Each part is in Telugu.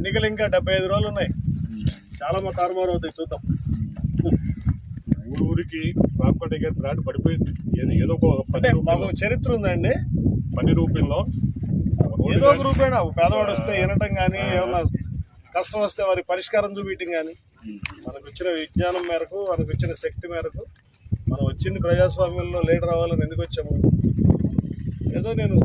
ఎన్నికలు ఇంకా డెబ్బై ఐదు రోజులు ఉన్నాయి. చాలా మా తారుమారు అవుతాయి చూద్దాం. ఊరు ఊరికి రామకోట గారి బ్రాండ్ పడిపోయింది. ఏదో ఏదో ఒక మాకు చరిత్ర ఉందండి. పని రూపంలో ఏదో ఒక రూపేణ పేదవాడు వస్తే వినటం కానీ ఏమన్నా కష్టం వస్తే వారి పరిష్కారం చూపించడం కానీ మనకు వచ్చిన విజ్ఞానం మేరకు మనకు వచ్చిన శక్తి మేరకు మనం వచ్చింది ప్రజాస్వామ్యంలో లీడర్ అవ్వాలని ఎందుకు వచ్చాము? ఏదో నేను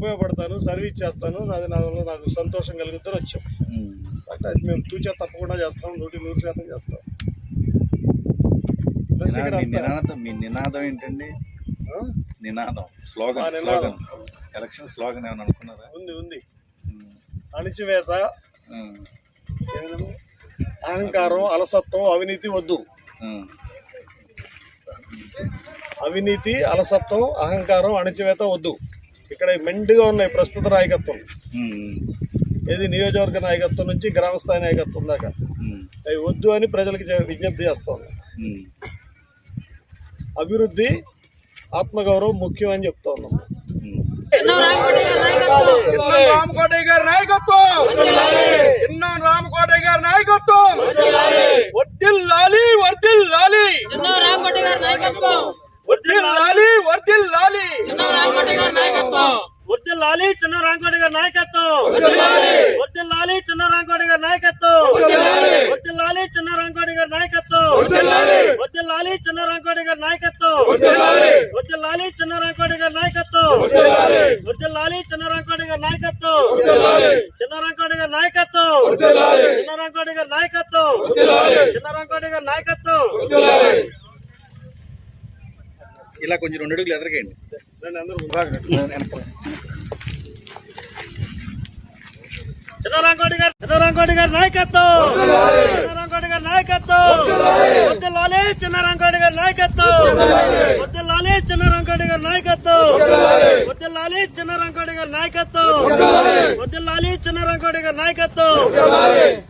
ఉపయోగపడతాను సర్వీస్ చేస్తాను నాది నా వల్ల నాకు సంతోషం కలుగుతాను వచ్చాం. అంటే అది మేము తూచా తప్పకుండా చేస్తాం నూటి నూరు శాతం చేస్తాం. నినాదం మీ నినాదం ఏంటండి? నినాదం స్లోగన్ నినాదం. స్లోగన్ ఎలక్షన్ స్లోగన్ ఏమైనా అనుకున్నారా? ఉంది ఉంది. అణిచివేత అహంకారం అలసత్వం అవినీతి వద్దు. అవినీతి అలసత్వం అహంకారం అణిచివేత వద్దు. ఇక్కడ మెండుగా ఉన్నాయి ప్రస్తుత నాయకత్వం. ఏది నియోజకవర్గ నాయకత్వం నుంచి గ్రామ స్థాయి నాయకత్వం దాకా. అవి వద్దు అని ప్రజలకు విజ్ఞప్తి చేస్తాం ఉమ్. అభివృద్ధి ఆత్మగౌరవం ముఖ్యం అని చెప్తా ఉన్నాం ఉమ్. చిన్న రామకోటయ్య గారి నాయకత్వం. చిన్న రామకోటయ్య గారి నాయకత్వం. వర్దిల్లాలి వర్దిల్లాలి చిన్న రామకోటి గారి నాయకత్వం వర్దిల్లాలి వర్దిల్లాలి చిన్న రామకోటి గారి నాయకత్వం వర్దిల్లాలి చిన్న రాంకోటి గారి నాయకత్వం వర్దిల్లాలి చిన్న రాంకోటి గారి నాయకత్వం వర్దిల్లాలి చిన్న రాంకోటి గారి నాయకత్వం వర్దిల్లాలి చిన్న రాంకోటి గారి నాయకత్వం వర్దిల్లాలి చిన్న రాంకోటి గారి నాయకత్వం వర్దిల్లాలి చిన్న రాంకోటి గారి నాయకత్వం చిన్న రాంకోటి గారి నాయకత్వం చిన్న రాంకోటి గారి నాయకత్వం చిన్న రాంకోటి గారి నాయకత్వం ఇలా కొంచెం రెండు అడుగులు ఎదరగండి రండి అందరూ ముందుకు. చిన్న రాంకోటి గారి చిన్న రాంకోటి గారి నాయకత్వం. చిన్న రాంకోటి గారి నాయకత్వం. వద్దులాలే చిన్న రాంకోటి గారి నాయకత్వం. వద్దులాలే చిన్న రాంకోటి గారి నాయకత్వం. వద్దులాలే చిన్న రాంకోటి గారి నాయకత్వం. వద్దులాలి చిన్న రాంకోటి గారి నాయకత్వం.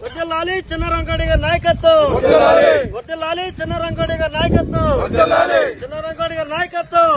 వద్దులాలి చిన్న రాంకోటి గారి నాయకత్వం. వద్దులాలి చిన్న రాంకోటి గారి నాయకత్వం. చిన్న రాంకోటి గారి నాయకత్వం.